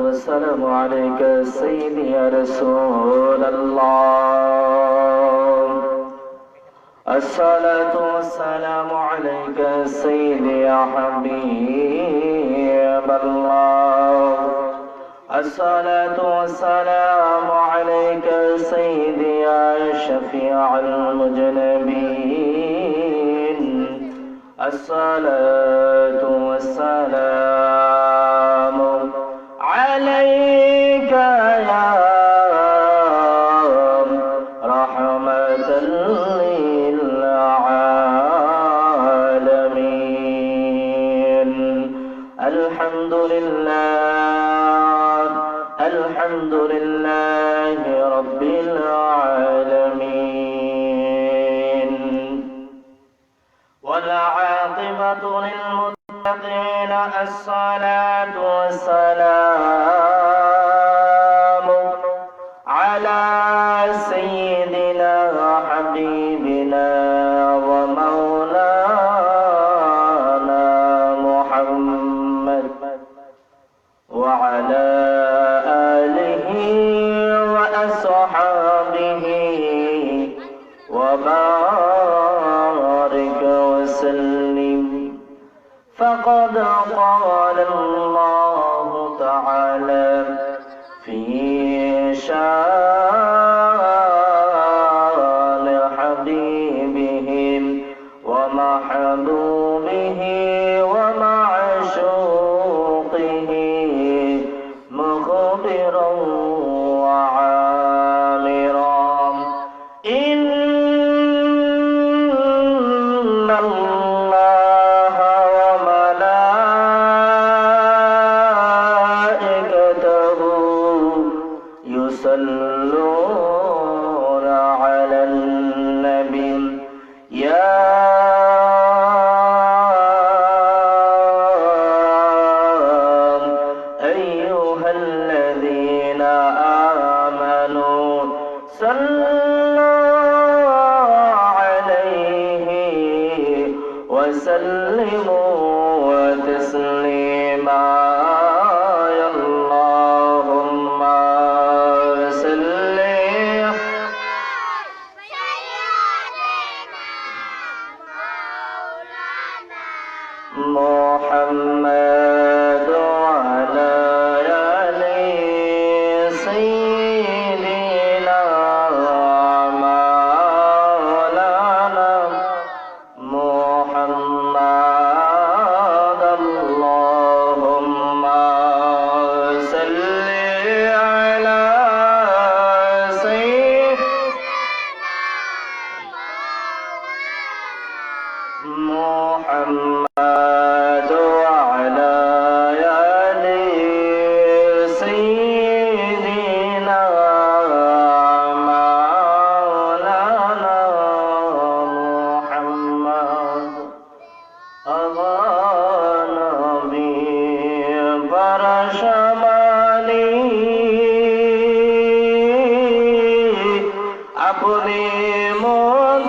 والسلام عليك سيدي يا رسول الله. الصلاة والسلام عليك سيدي يا حبيب الله. الصلاة والسلام عليك سيدي يا شفيع المجنبين. الصلاة والسلام العاقبة للمتقين الصلاة محمد মন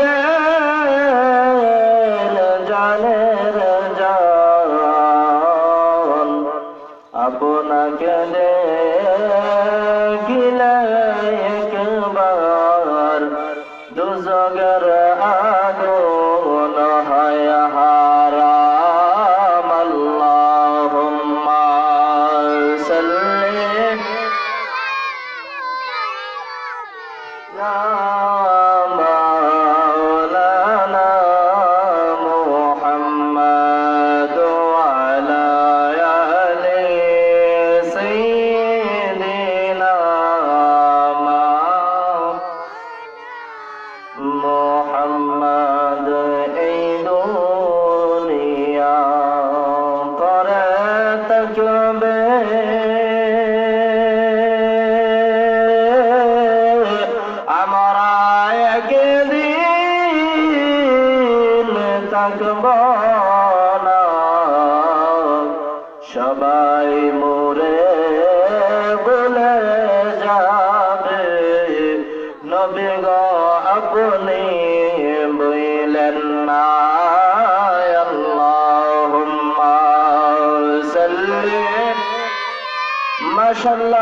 মাশাল্লাহ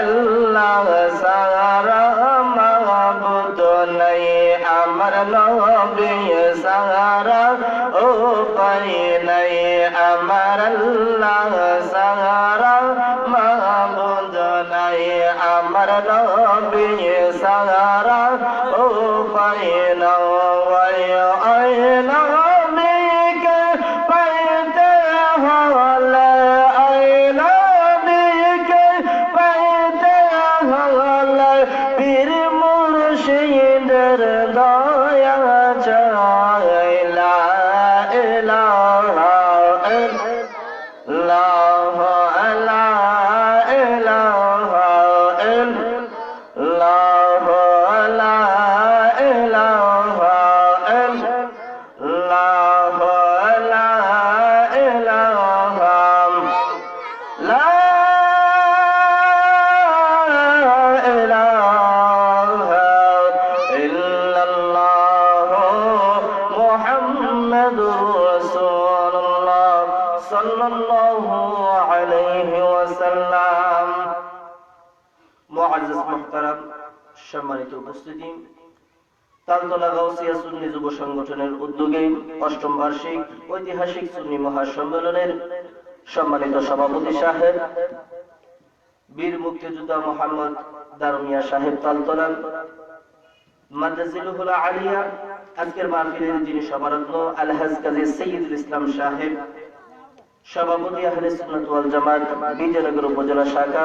আল্লাহ সারা মাহবুদ নাই আমার সুন্নি যুব সংগঠনের উদ্যোগে অষ্টম বার্ষিক ঐতিহাসিক সুন্নি মহাসম্মেলনের সম্মানিত সভাপতি সাহেব বীর মুক্তিযোদ্ধা মোহাম্মদ দারমিয়া সাহেব তালতলা, মাদ্রাজিলুহুল আলিয়া, আজকের মাহফিলের যিনি সমারত্ন আলহাজ কাজী ইসলাম সাহেব, সভাপতি আহলে সুন্নাত ওয়াল জামাত, বিজয়নগর উপজেলা শাখা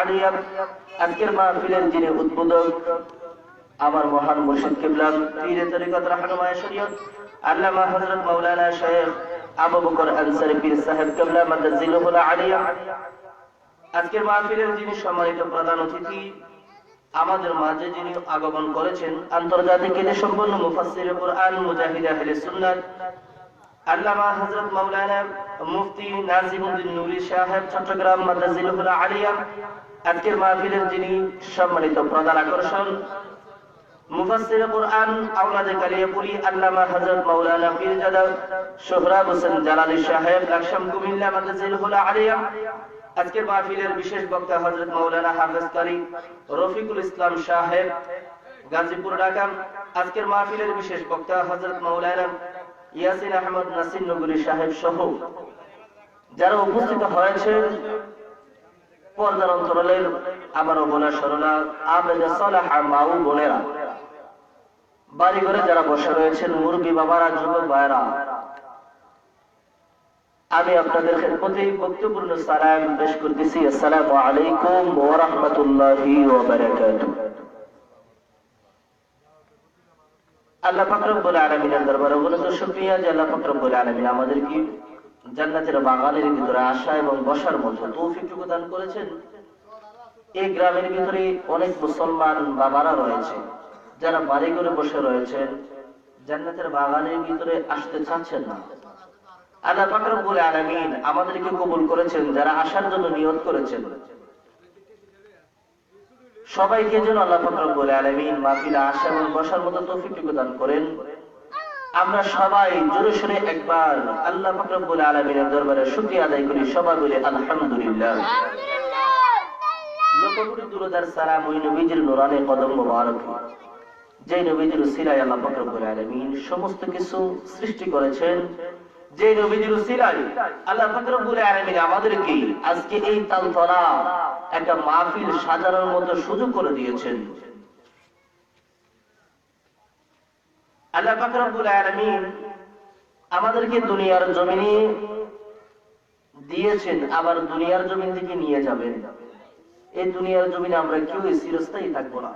আলিয়া, আজকের মাহফিলের যিনি উদ্বোধক আমার মহান মুর্শিদ কিবলাম পীরে তরিকত রাহনুমায় শরীয়ত, আল্লামা হযরত মাওলানা শেখ আবু বকর আনসারী পীর সাহেব কিবলা মাদ্রাজিলুহুল আলিয়া। আজকের মাহফিলের যিনি সম্মানিত প্রধান অতিথি, আমাদের মাঝে যিনি আগমন করেছেন, আন্তর্জাতিক খ্যাতি সম্পন্ন মুফাসসির কুরআন মুজাহিদ আহলে সুন্নাত, আল্লামা হযরত মাওলানা মুফতি নাজিমউদ্দিন নূরী সাহেব, চট্টগ্রাম মাদ্রাজিলুল আলিয়া। আজকের মাহফিলের যিনি সম্মানিত প্রধান আকর্ষণ আজকের মাহফিলের বিশেষ বক্তা হযরত মাওলানা হাফেজ কারি রফিকুল ইসলাম সাহেব, গাজীপুর, ঢাকা। আজকের মাহফিলের বিশেষ বক্তা হযরত মাওলানা ইয়াসিন আহমদ নাসির নগরী সাহেব সহ যারা উপস্থিত হয়েছে পর্দার অন্তরালের আমার বোনা সরলা আবেদে সলাহা মাউ বোনেরা। বাড়ি ঘরে যারা বসে রয়েছেন মুরবি বাবারা, যুবক ভাইরা আমি আপনাদের প্রতি বক্তব্য সালাম পেশ করতেছি। আসসালামু আলাইকুম ওয়া আল্লাহ পাক রব্বুল আলামিনের দরবারে অগণিত শুকরিয়া যে আল্লাহ পাক রব্বুল আলামিন আমাদের কি জান্নাতের ভিতরে আসা এবং বসার মতো তৌফিকটুকু দান করেছেন। এই গ্রামের ভিতরে অনেক মুসলমান বাবারা রয়েছে। যারা বাড়ি করে বসে রয়েছেন জান্নাতের বাগানের ভিতরে আসতে চাচ্ছেন না। আল্লাহ পাক রব্বুল আলামিন আমাদেরকে কবুল করেছেন যারা আসার জন্য নিয়ত করেছেন। সবাইকে যেন আল্লাহ পাক রব্বুল আলামিন মাহফিলে আসা এবং বসার মতো তৌফিকটুকু দান করেন। আমরা সবাই জোরে সরে একবার আল্লাহ পাক রব্বুল আলামিনের দরবারে শুকরিয়া আদায় করি সবাই বলে আলহামদুলিল্লাহ। লক্ষকোটি দুরুদার সালাম ওই নবীজির নুরানি কদম মোবারক। যে নবীজির উসিলায় আল্লাহ পাক রব্বুল আলামিন সমস্ত কিছু সৃষ্টি করেছেন যে নবীজির উসিলায় আল্লাহ পাক রব্বুল আলামিন আমাদেরকে আজকে এই তালতলা একটা মাহফিল সাজানোর মতো সুযোগ করে দিয়েছেন। আল্লাহ পাক রব্বুল আলামিন আমাদেরকে দুনিয়ার জমিনে দিয়েছেন, আবার দুনিয়ার জমিন থেকে নিয়ে যাবেন। এই দুনিয়ার জমিনে আমরা কেউ চিরস্থায়ী থাকব না।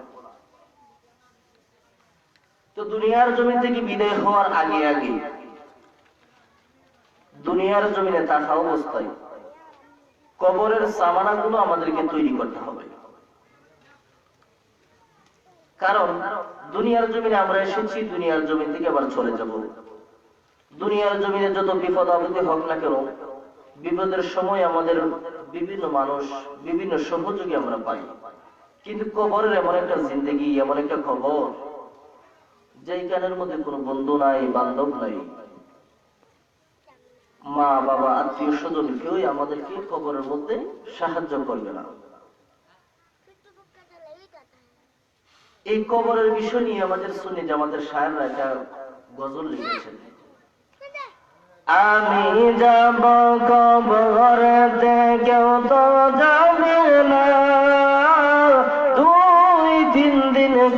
তো দুনিয়ার জমিন থেকে বিদায় হওয়ার আগে আগে দুনিয়ার জমিনে থাকা অবস্থায় কবরের সামানাগুলো আমাদেরকে তৈরি করতে হবে। কারণ দুনিয়ার জমিনে আমরা এসেছি, দুনিয়ার জমিন থেকে আবার চলে যাব। দুনিয়ার জমিনে যত বিপদ আপদে হোক না কেন, বিপদের সময় আমাদের বিভিন্ন মানুষ, বিভিন্ন সহযোগী আমরা পাই। কিন্তু কবরের এমন একটা জিন্দগি, এমন একটা খবর যেখানের মধ্যে কোনো বন্ধু নাই, বান্ধব নাই, মা, বাবা, আত্মীয় স্বজন কেউই আমাদেরকে কবরের মধ্যে সাহায্য করবে না। এই কবরের বিষয় নিয়ে আমাদের শুনি যে আমাদের সাহেবরা একটা গজল লিখেছেন। আমি যাব কবরতে কেউ তো যাবে না।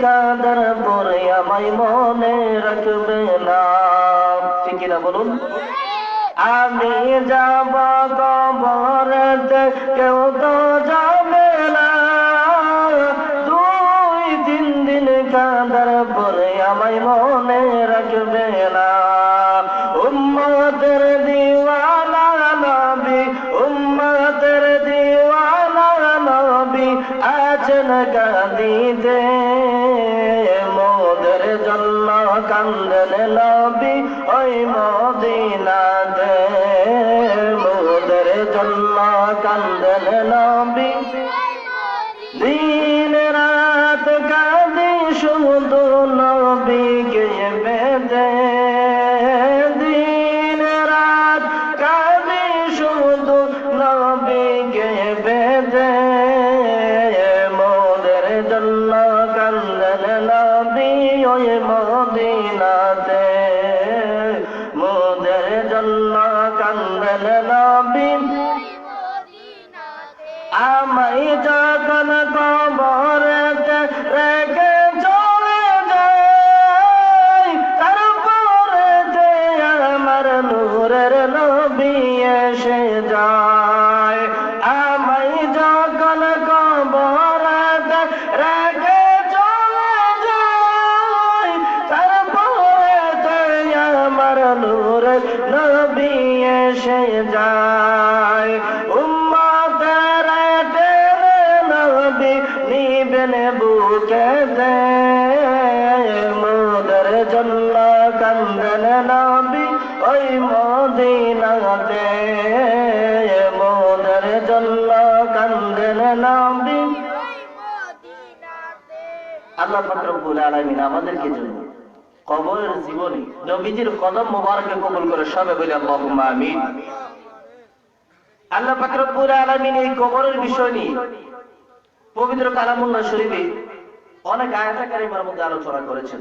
কাদার পরে আমায় মনে রাখবে না। ঠিক না বলুন? আমি যাব কবরেতে, কেউ তো যাবে জন্য কান্দন নবী ওই মদিনাতে মোদের জন্য কান্দন নবী আমায় যখন কবরতে আল্লাহ পাক রব্বুল আলামিন এই কবরের বিষয় নিয়ে পবিত্র শরীফে অনেক আয়াত কারিমার মধ্যে আলোচনা করেছেন।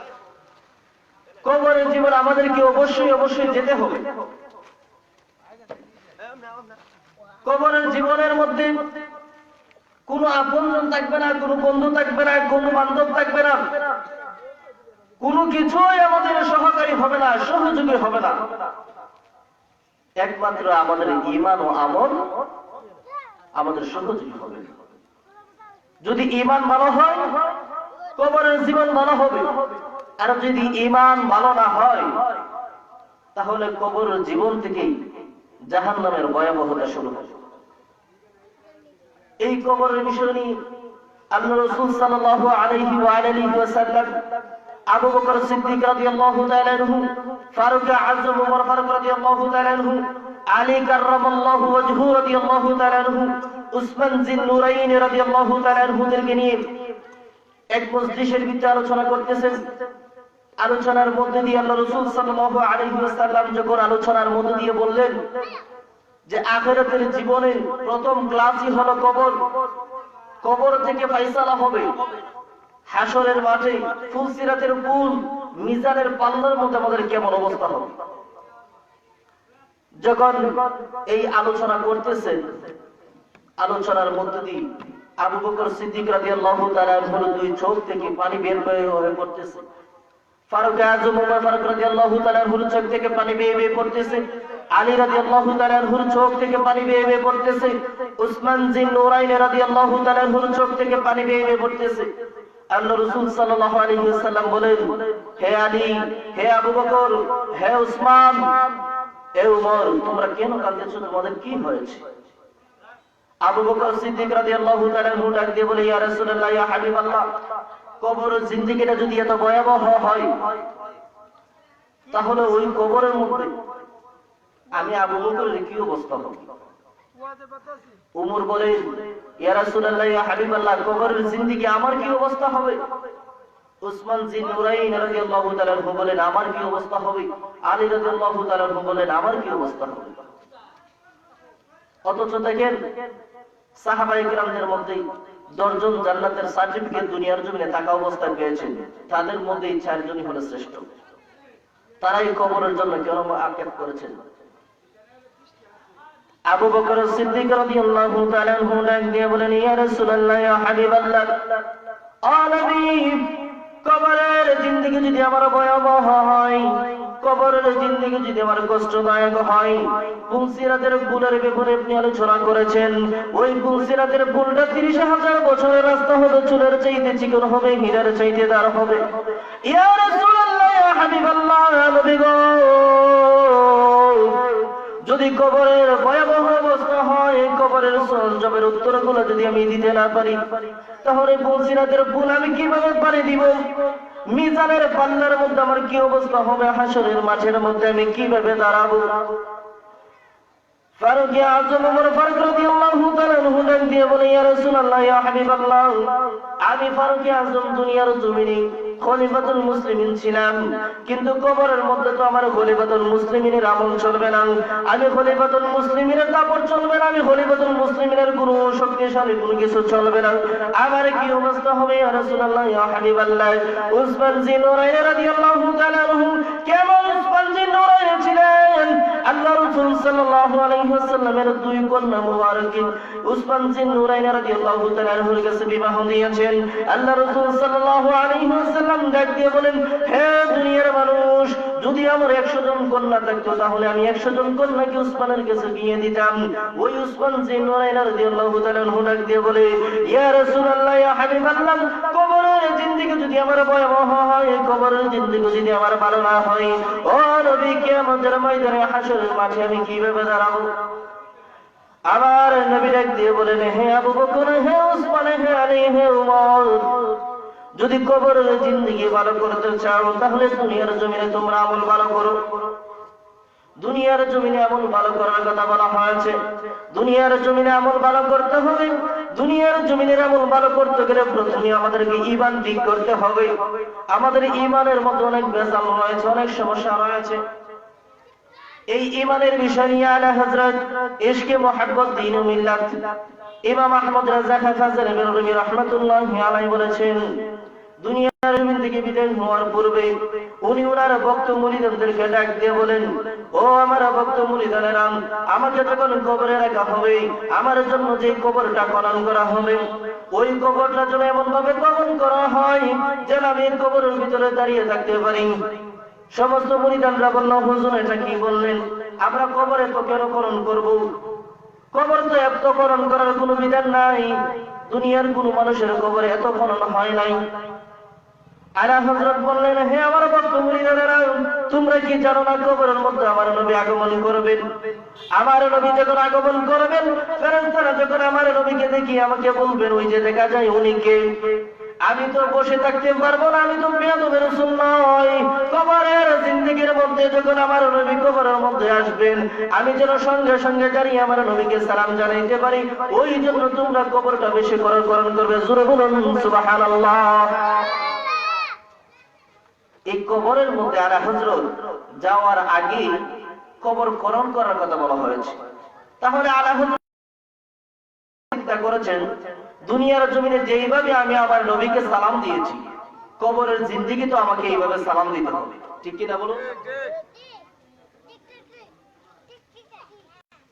কবরের জীবন আমাদেরকে অবশ্যই অবশ্যই যেতে হবে। কবরের জীবনের মধ্যে কোনো আপনজন থাকবে না, কোনো বন্ধু থাকবে না, কোনো বান্ধব থাকবে না। কোনো কিছুই আমাদের সহকারী হবে না, সহযোগী হবে না। একমাত্র আমাদের ইমান ও আমল আমাদের সহযোগী হবে। যদি ইমান ভালো হয়, কবরের জীবন ভালো হবে। আর যদি ইমান ভালো না হয়, তাহলে কবরের জীবন থেকেই জাহান নামের ভয়াবহতা শুরু হবে। এই কবরের বিষয় নিয়ে জিন নিয়ে এক মজলিসের ভিতরে আলোচনা করতেছেন। আলোচনার মধ্যে দিয়ে আল্লাহ রসুল সাল্লাল্লাহু আলাইহি যখন আলোচনার মধ্যে দিয়ে বললেন যে আখেরাতের জীবনের প্রথম ক্লাসই হলো কবর কবর থেকে ফাইসালা হবে। হাসরের মাঠে ফুলসিরাতের পুল মিজানের পাল্লার মধ্যে আমাদের কেমন অবস্থা হবে? যখন এই আলোচনা করতেছেন, আলোচনার মধ্যে দিয়ে আবু বকর সিদ্দিক রাদিয়াল্লাহু তাআলা দুই চোখ থেকে পানি বের হয়ে পড়তেছে। ফারুক আজম ওমর ফারুক রাদিয়াল্লাহু চোখ থেকে পানি পড়তেছে। আলী রাদিয়াল্লাহু চোখ থেকে পানি পড়তেছে। উসমান জিন নুরাইন রাদিয়াল্লাহু চোখ থেকে পানি পড়তেছে। আল্লাহ রাসূল সাল্লাল্লাহু আলাইহি ওয়াসাল্লাম বলেন, হে আলী, হে আবু বকর, হে উসমান হে উমর, তোমরা কেন কাঁদতেছো? তোমাদের কি হয়েছে? আবু বকর সিদ্দিক রাদিয়াল্লাহু তাআলা ডাক দিয়ে বলে, ইয়া রাসূলুল্লাহ, ইয়া হাবিবাল্লাহ, কবর জিন্দেগিটা যদি এত ভয়াবহ হয়, তাহলে ওই কবরের মধ্যে আমি আবু বকরের কি অবস্থা হবে? উমর বলে, ইয়া রাসূলুল্লাহ, ইয়া হাবিবাল্লাহ, কবরের জিন্দেগি আমার কি অবস্থা হবে? উসমান জিন নুরাইন রাদিয়াল্লাহু তাআলা বলেন, আমার কি অবস্থা হবে? আলী রাদিয়াল্লাহু তাআলা বলেন, আমার কি অবস্থা হবে? অথচ দেখেন সাহাবাই গ্রামদের মধ্যে দশজন জান্নাতের সার্টিফিকেট দুনিয়ার জমিনে থাকা অবস্থায় পেয়েছেন। তাদের মধ্যে এই চারজনই হলো শ্রেষ্ঠ। তারাই কবরের জন্য কেন আক্ষেপ করেছেন। আবু বকর সিদ্দিক রাদিয়াল্লাহু তাআলা আনহু ডাক দিয়ে বলেন, ইয়া রাসূলুল্লাহ, ইয়া হাবিবাল্লাহ নবী, কবরের জিন্দেগি যদি আমার ভয়াবহ হয় কবরের যদি আমার কষ্টদায়ক হয় ব্যাপারে আপনি আলোচনা করেছেন। ওই তিরিশ হাজার বছরের রাস্তা চুলের চাইতে চিকন হবে, হীরার চাইতে দার হবে। যদি কবরের ভয়াবহ অবস্থা হয়, কবরের সরঞ্জামের উত্তরগুলো যদি আমি দিতে না পারি, তাহলে বলসিরাতের ফুল আমি কীভাবে পারি দিব? মিজানের পাল্লার মধ্যে আমার কি অবস্থা হবে? হাসরের মাঠের মধ্যে আমি কীভাবে দাঁড়াবো? দিয়ে বলে, ইয়া আমি ফারুক আজম দুনিয়ার জমিনে খলিফাতুল মুসলিমিন ছিলাম। কিন্তু কবরের মধ্যে তো আমার খলিফাতুল মুসলিমিনের আমল চলবে না। আমি খলিফাতুল মুসলিমিনের কাপড় চলবে না, আমি খলিফাতুল মুসলিমিনের কোনো শক্তিশালী কোনো কিছু চলবে না। আমার কি অবস্থা হবে ইয়া রাসূলুল্লাহ, ইয়া হাবিবাল্লাহ? উসমান জিন রাদিয়াল্লাহু তাআলা আনহু কেমন উসমান জিন ছিলেন? আল্লাহ রাসূল সাল্লাল্লাহু আলাইহি ওয়াসাল্লামের দুই কন্যা মুবারকিন উসমান জিন রাদিয়াল্লাহু তাআলা আনহুর কাছে বিবাহ দিয়েছেন। আল্লাহ রাসূল সাল্লাল্লাহু আলাইহি ওয়াসাল্লাম ডাক দিয়ে বলেন, হে দুনিয়ার মানুষ, যদি আমার 100 জন কন্যা থাকতো, তাহলে আমি 100 জন কন্যাকে উসমানের কাছে বিয়ে দিতাম। ওই উসমান জিন নুরাইন রাদিয়াল্লাহু তাআলা আনহু ডাক দিয়ে বলে, ইয়া রাসূলুল্লাহ, ইয়া হাবিবাল্লাহ, কবরের জিন্দেগি যদি আমার ভয়াবহ হয়, কবরের জিন্দেগি যদি আমার ভালো না হয়, ও নবী, কিয়ামতের ময়দানে হাসরের মাঠে আমি কীভাবে দাঁড়াবো? আবার নবী ডাক দিয়ে বলেন, হে আবু বকর, হে উসমান, হে আলী, হে উমর যদি কবরের জিন্দগি ভালো করতে চাও, তাহলে দুনিয়ার জমিনে তোমরা আমল ভালো করো। দুনিয়ার জমিনে আমল ভালো করার কথা বলা হয়েছে। দুনিয়ার জমিনে আমল ভালো করতে হবে। দুনিয়ার জমিনের আমল ভালো করতে গেলে প্রথমে আমাদেরকে ইমান ঠিক করতে হবে। আমাদের ইমানের মধ্যে অনেক বেজাল রয়েছে, অনেক সমস্যা রয়েছে। এই ইমানের বিষয় নিয়ে আলা হযরত ইশকে মোহাব্বত দিন মিল্লাত ইমাম আহমদ রাজা হাফাজের রহমাতুল্লাহি আলাইহি বলেছেন, দুনিয়ার জমিন থেকে বিদায় হওয়ার পূর্বে উনি ওনার ভক্ত মুরিদদেরকে ডাক দিয়ে বলেন, ও আমার ভক্ত মুরিদানেরা, আমাকে যখন কবরে রাখা হবে, আমার জন্য যে কবরটা খনন করা হবে, ওই কবরটা যেন এমন ভাবে খনন করা হয় যেন আমি কবরের ভিতরে দাঁড়িয়ে থাকতে পারি। সমস্ত মুরিদানরা বলল, হুজুর, এটা কি বললেন? আমরা কবরে তো কেন খনন করব। কবর তো এত খনন করার কোনো বিধান নাই। দুনিয়ার কোন মানুষের কবরে এত খনন হয় নাই। হজরত বললেন, হে আমার ভক্ত তোমরা কি জানো না কবরের মধ্যে আমার নবী আগমন করবেন? আমার নবী যখন আগমন করবেন, ফেরেশতারা যখন আমার নবীকে দেখি আমাকে বলবেন, ওই যে দেখা যায় উনি কে আমি তো বসে থাকতে পারব না, আমি তো বেয়াদবের রাসূল নই। কবরের জিন্দেগীর মধ্যে যখন আমার নবী কবরের মধ্যে আসবেন, আমি যেন সঙ্গে সঙ্গে দাঁড়িয়ে আমার নবীকে সালাম জানাইতে পারি, ওই জন্য তোমরা কবরটা বেশি করণ করবে। জোরে বলুন, সুবহানাল্লাহ। এই কবরের মধ্যে আলা হজরত যাওয়ার আগে কবর করণ করার কথা বলা হয়েছে। তাহলে আলা হজরত করেছেন দুনিয়ার জমিনে যেইভাবে আমি আমার নবীকে সালাম দিয়েছি, কবরের জিন্দিগি তো আমাকে এইভাবে সালাম দিতে হবে। ঠিক কিনা বলুন?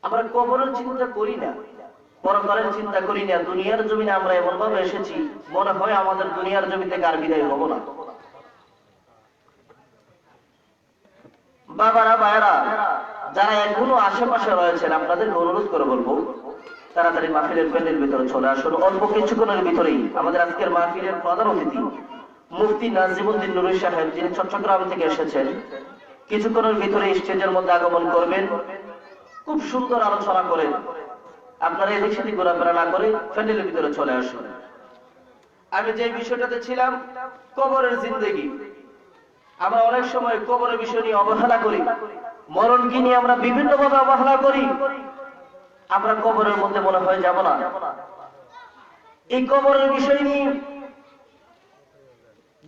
আমরা কবরের চিন্তা করি না, পরকালের চিন্তা করি না, দুনিয়ার জমিনে আমরা এমন ভাবে এসেছি, মনে হয় আমাদের দুনিয়ার জমিতে কার বিদায় হব না। বাবারা ভাইরা যারা এখনও আশেপাশে রয়েছেন, আপনাদেরকে অনুরোধ করে বলব তাড়াতাড়ি মাহফিলের প্যান্ডেল ভিতরে চলে আসুন। অল্প কিছুক্ষণের ভিতরেই আমাদের আজকের মাহফিলের প্রধান অতিথি মুফতি নাজিমুদ্দিন নুরুল সাহেব, যিনি চট্টগ্রাম থেকে এসেছেন, কিছুক্ষণের ভিতরে স্টেজের মধ্যে আগমন করবেন। খুব সুন্দর আলোচনা করেন আপনারা এদিক সেদিক ঘোরাফেরা না করে প্যান্ডেলের ভিতরে চলে আসুন। আমি যে বিষয়টাতে ছিলাম, কবরের জিন্দেগি। আমরা অনেক সময় কবরের বিষয় নিয়ে অবহেলা করি। মরণ মরণকে নিয়ে আমরা বিভিন্ন ভাবে অবহেলা করি? আমরা কবরের মধ্যে মনে হয় যাব না। এই কবরের বিষয় নিয়ে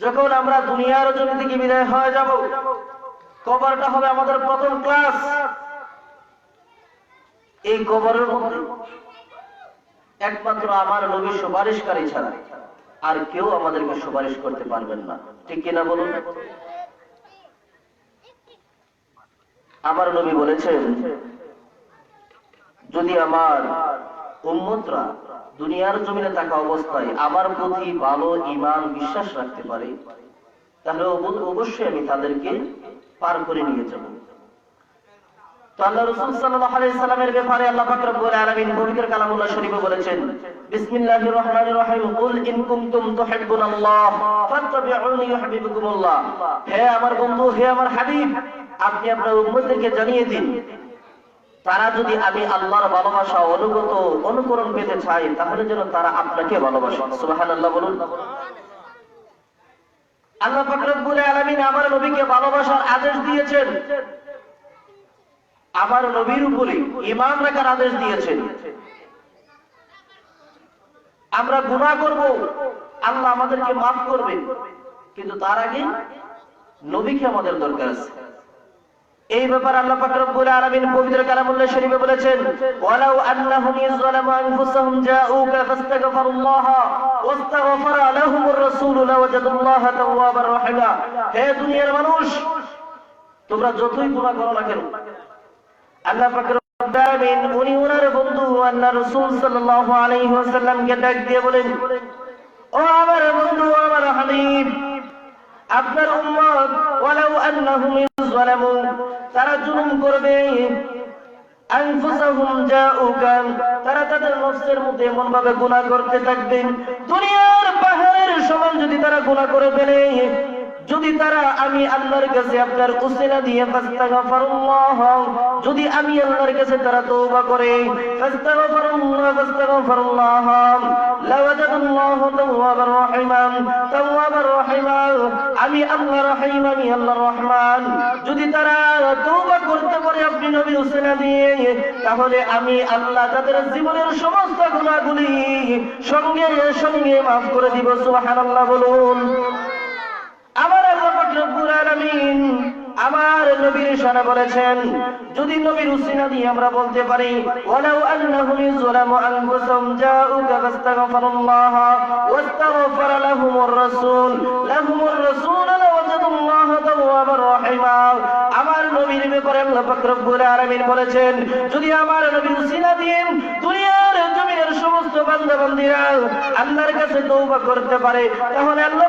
যখন আমরা দুনিয়ার জমি থেকে বিদায় হয়ে যাব, কবরটা হবে আমাদের প্রথম ক্লাস। এই কবরের মধ্যে একমাত্র আমার নবী সুপারিশকারী ছাড়া আর কেউ আমাদেরকে সুপারিশ করতে পারবেন না। ঠিক কিনা বলুন? আমার নবী বলেছেন যদি আমার উম্মতরা দুনিয়ার জমিনে থাকা অবস্থায় আমার প্রতি ভালো ইমান বিশ্বাস রাখতে পারে, তাহলে অবশ্যই আমি তাদেরকে পার করে নিয়ে যাব। বন্ধু, হে আমার হাবিব, আপনি আপনার জানিয়ে দিন তারা যদি আমি আল্লাহর ভালোবাসা অনুগত, অনুকরণ পেতে চাই, তাহলে যেন তারা আপনাকে ভালোবাসে। সুবহানাল্লাহ বলুন। আল্লাহ পাক আলামিন আমার নবীকে ভালোবাসার আদেশ দিয়েছেন। আমার নবীর উপরে ইমান রাখার আদেশ দিয়েছেন। আমরা গুনাহ করব, আল্লাহ আমাদেরকে মাফ করবেন। কিন্তু তার আগে নবীকে আমাদের দরকার আছে। এই ব্যাপারে আল্লাহ পাক রব্বুল আলামিন পবিত্র কালামুল্লাহ শরীফে বলেছেন, ওয়ালাউ আন্নাহুম ইয়াযলামু আনফুসাহুম জাউকা ফাস্তাগফিরুল্লাহ ওয়াস্তাগফারা লাহুমুর রাসূল লাওয়াজাদুল্লাহ তাওয়াবার রাহিমা। হে দুনিয়ার মানুষ, তোমরা যতই গুনাহ করো না কেন, আল্লাহ পাক রব্বুল আলামিন উনি ওনার বন্ধু আল্লাহ রাসূল সাল্লাল্লাহু আলাইহি ওয়াসাল্লামকে ডাক দিয়ে বলেন, ও আমার বন্ধু আমার হাবিব, আপনার উম্মত, ওয়ালাউ আন্নাহুম যালামু তারা জুলুম করবে। তারা তাদের নফসের মধ্যে এমন ভাবে গুণা করতে থাকবেন দুনিয়ার পাহাড়ের সমান যদি তারা গুণা করে ফেলে যদি তারা আমি আল্লাহর কাছে আপনার উসিলা দিয়ে ফাস্তাগফিরুল্লাহ, যদি আমি আল্লাহর কাছে তারা তওবা করে, ফাস্তাগফিরুল্লাহ ফাস্তাগফিরুল্লাহ, লাওয়াজাদুল্লাহ তাওয়াবার রহিমান তাওয়াবার রহিমান, আমি আমি আল্লাহ রহিম, আমি আল্লাহ রহমান। যদি তারা তৌবা করতে পারে আপনি নবীর উসিলা দিয়ে, তাহলে আমি আল্লাহ তাদের জীবনের সমস্ত গুণাগুলি সঙ্গে সঙ্গে মাফ করে দিব, সুবহানাল্লাহ বলুন। আমার আমার নবীর শানে বলেছেন, যদি নবীর উসিলা দিয়ে আমরা বলতে পারি, ওয়ালাউ আন্নাহুম যুলামু আনফুসাহুম জাউকা ফাস্তাগফিরুল্লাহ লাহুমুর রাসূল লাহুমুর রাসূল লাওয়াজাদুল্লাহ তাওয়াবার রহিমা। আমার নবীর ব্যাপারে আল্লাহ পাক রব্বুল আলামিন বলেছেন, যদি আমার নবীর উসিলা দিয়ে দুনিয়ার জমিনের সমস্ত বান্দা বান্দীরা আল্লাহর কাছে তওবা করতে পারে, তাহলে আল্লাহ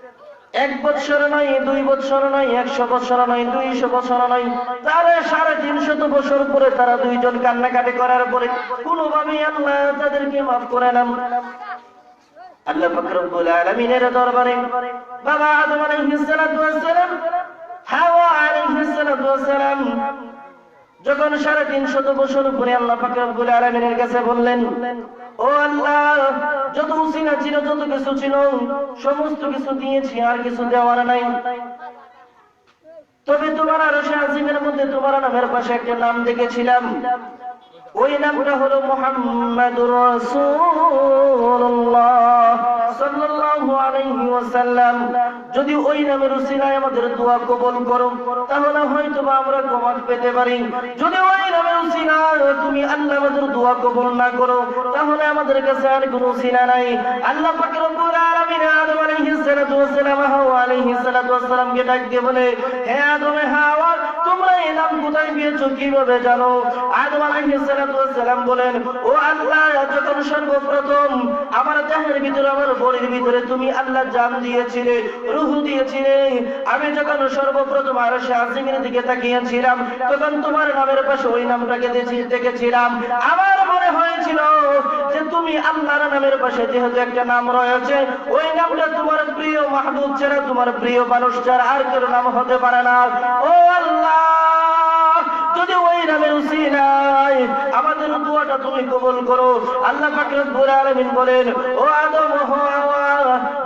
এক বছর নয় দুই বছর নয় একশো বছর নয় দুইশো বছর নয় তারা সাড়ে তিনশত বছর পরে তারা দুইজন কান্নাকাটি করার পরে কোনোভাবে আল্লাহ তাদেরকে মাফ করে নাম আল্লাহ ফকরবুল আলমিনের দরবারে বাবা আদম ওয়াসসালাম হাওয়া ওয়াসসালাম যখন সাড়ে তিনশত বছর উপরে আল্লাহ ফাকরুল আলমিনের কাছে বললেন ও আল্লাহ, যত মুসিনা ছিল, যত কিছু ছিল, সমস্ত কিছু দিয়েছি, আর কিছু দেওয়ার নাই। তবে তোমার আরও আজিমের মধ্যে তোমার নামের পাশে একটা নাম দেখেছিলাম। ওই নামটা হলো মোহাম্মদুর রাসূলুল্লাহ সাল্লাল্লাহু আলাইহি ওয়াসাল্লাম। যদি ওই নামের উসিলায় আমাদের দোয়া কবুল করো, তাহলে হয়তো আমরা পেতে পারি। যদি ওই নামের উসিলায় তুমি আল্লাহ আমাদের দোয়া কবুল না করো, তাহলে আমাদের কাছে আর কোনো উসিলা নাই। আল্লাহ পাক রব্বুল আলামিন আদম আলাইহিস সালাতু হাওয়া আলাইহিস সালাতু ডাক দিয়ে বলে, হে আদম হাওয়া যখন সর্বপ্রথম আমার আজিমের দিকে তাকিয়েছিলাম, তখন তোমার নামের পাশে ওই নামটাকে দেখেছিলাম। আমার মনে হয়েছিল যে তুমি আল্লাহর নামের পাশে যেহেতু একটা নাম রয়েছে, ওই নামটা তোমার প্রিয় মাহবুব ছাড়া তোমার প্রিয় মানুষ ছাড়া আর কেউ নাম হতে পারে না। ও আল্লাহ আমাদের দোয়াটা তুমি কবুল করো। আল্লাহ বলেন, ও আদম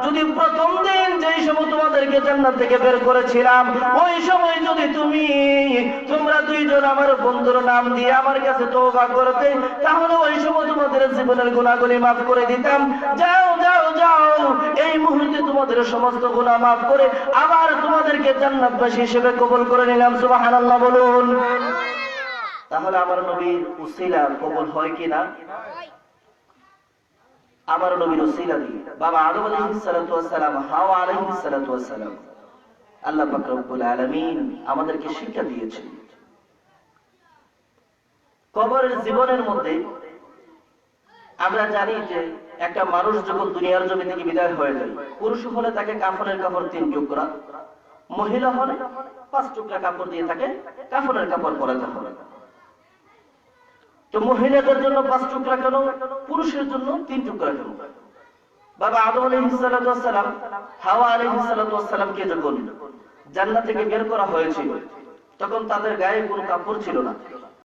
যদি প্রথম দিন যেই সময় তোমাদেরকে থেকে বের করেছিলাম, ওই সময় যদি তুমি, তোমরা দুইজন আমার বন্ধুর নাম দিয়ে আমার কাছে করতে, তাহলে ওই সময় তোমাদের জীবনের গুনাহগুলি মাফ করে দিতাম। যাও যাও যাও, এই মুহূর্তে তোমাদের সমস্ত গুনাহ মাফ করে আবার তোমাদেরকে জান্নাতবাসী হিসেবে কবুল করে নিলাম। সুবহানাল্লাহ বলুন। তাহলে আমার নবীর উসিলা কবুল হয় কিনা আমার নবীর উসিলা দিয়ে। বাবা আদম আলাইহিস সালাতু ওয়াস সালাম, হাওয়া আলাইহিস সালাতু সালাম। আল্লাহ পাক আলামিন আমাদেরকে শিক্ষা দিয়েছেন। কবরের জীবনের মধ্যে আমরা জানি যে একটা মানুষ যখন দুনিয়ার জমি থেকে বিদায় হয়ে যায়, পুরুষ হলে তাকে কাফনের কাপড় তিন টুকরা, মহিলা হলে পাঁচ টুকরা কাপড় দিয়ে তাকে কাফনের কাপড় পরাতে হবে। তো মহিলাদের জন্য পাঁচ টুকরা কেন? পুরুষের জন্য তিন টুকরা কেন? বাবা আদম আলহিসাল্লাম হাওয়া আলহিসাল্লামকে যখন জান্নাত থেকে বের করা হয়েছিল, তখন তাদের গায়ে কোনো কাপড় ছিল না।